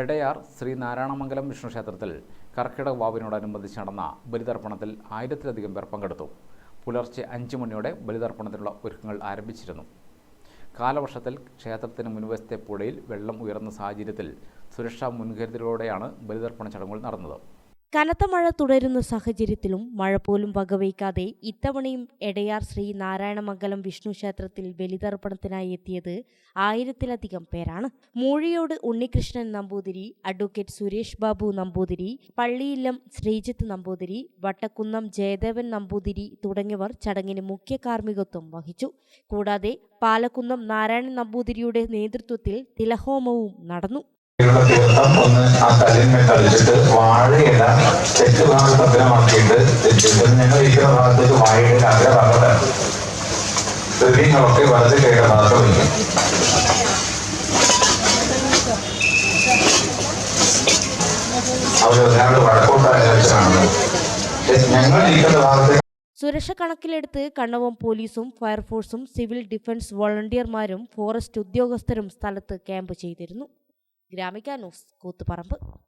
എടയാർ ശ്രീ നാരായണമംഗലം വിഷ്ണു ക്ഷേത്രത്തിൽ കർക്കിടക വാവിനോടനുബന്ധിച്ച് നടന്ന ബലിതർപ്പണത്തിൽ ആയിരത്തിലധികം പേർ പങ്കെടുത്തു. പുലർച്ചെ അഞ്ചു മണിയോടെ ബലിതർപ്പണത്തിനുള്ള ഒരുക്കങ്ങൾ ആരംഭിച്ചിരുന്നു. കാലവർഷത്തിൽ ക്ഷേത്രത്തിന് മുൻവശത്തെ പുഴയിൽ വെള്ളം ഉയർന്ന സാഹചര്യത്തിൽ സുരക്ഷാ മുൻകരുതലോടെയാണ് ബലിതർപ്പണ ചടങ്ങുകൾ നടന്നത്. കനത്ത മഴ തുടരുന്ന സാഹചര്യത്തിലും മഴ പോലും വകവയ്ക്കാതെ ഇത്തവണയും എടയാർ ശ്രീ നാരായണമംഗലം വിഷ്ണു ക്ഷേത്രത്തിൽ ബലിതർപ്പണത്തിനായി എത്തിയത് ആയിരത്തിലധികം പേരാണ്. മൂഴിയോട് ഉണ്ണികൃഷ്ണൻ നമ്പൂതിരി അഡ്വക്കേറ്റ് സുരേഷ് ബാബു നമ്പൂതിരി പള്ളിയില്ലം ശ്രീജിത്ത് നമ്പൂതിരി വട്ടക്കുന്നം ജയദേവൻ നമ്പൂതിരി തുടങ്ങിയവർ ചടങ്ങിന് മുഖ്യ കാർമ്മികത്വം വഹിച്ചു. കൂടാതെ പാലക്കുന്നം നാരായണൻ നമ്പൂതിരിയുടെ നേതൃത്വത്തിൽ തിലഹോമവും നടന്നു. ഒന്ന് ആ കല്ലിന്മേൽ തളിച്ചിട്ട് വാഴയില തെക്ക് ഭാഗത്ത് ഭദ്രമാക്കിയിട്ട് തെറ്റിട്ട് ഞങ്ങൾ ഇരിക്കുന്ന ഭാഗത്തേക്ക് വാഴയുടെ അഗ്രഭാഗത്താണ് ഹൃദയങ്ങളൊക്കെ വലത് കൈയുടെ ഭാഗത്ത് സുരക്ഷ കണക്കിലെടുത്ത് കണ്ണവം പോലീസും ഫയർഫോഴ്സും സിവിൽ ഡിഫൻസ് വോളണ്ടിയർമാരും ഫോറസ്റ്റ് ഉദ്യോഗസ്ഥരും സ്ഥലത്ത് ക്യാമ്പ് ചെയ്തിരുന്നു. Gramika news Koothuparamba.